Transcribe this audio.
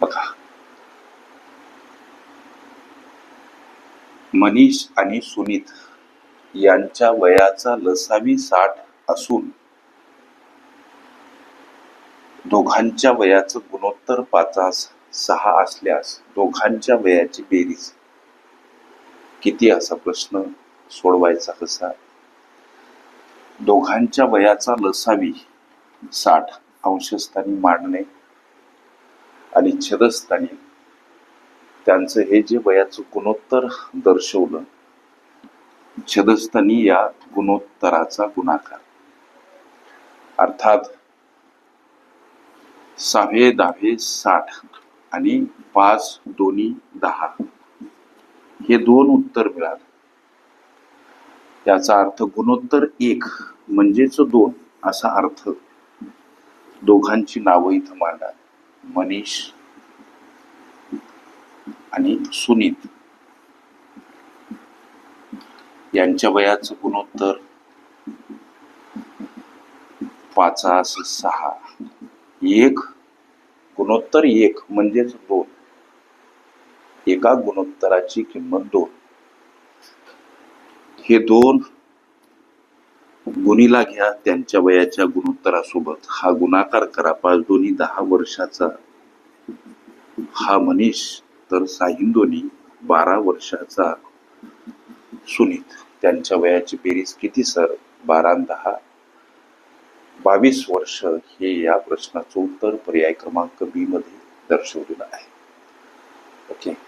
बघा. मनीष आणि सुनीत यांच्या वयाचा लसावी साठ असून दोघांच्या वयाचं गुणोत्तर पाचास सहा असल्यास दोघांच्या वयाची बेरीज किती असा प्रश्न सोडवायचा कसा? दोघांच्या वयाचा लसावी साठ अंशस्थानी मांडणे आणि छदस्थानी. त्यांचं हे जे वयाचं गुणोत्तर दर्शवलं छदस्थानी या गुणोत्तराचा गुणाकार. अर्थात सहावे दहावे साठ आणि पाच दोन्ही दहा. हे दोन उत्तर मिळालं. याचा अर्थ गुणोत्तर एक म्हणजेच दोन असा अर्थ दोघांची नावं इथं मांडा मनीष आणि सुनीत. यांच्या वयाचं गुणोत्तर पाचास सहा. एक गुणोत्तर एक म्हणजेच दोन. एका गुणोत्तराची किंमत दोन. हे दोन गुणीला घ्या त्यांच्या वयाच्या गुणोत्तरासोबत. हा गुणाकार करा. पाच दोन्ही दहा वर्षाचा. हा मनीष तर साहिंदोनी बारा वर्षाचा सुनीत. त्यांच्या वयाची बेरीज किती सर? बारा दहा? बावीस वर्ष हे या प्रश्नाचं उत्तर पर्याय क्रमांक बी मध्ये दर्शवलेलं आहे. ओके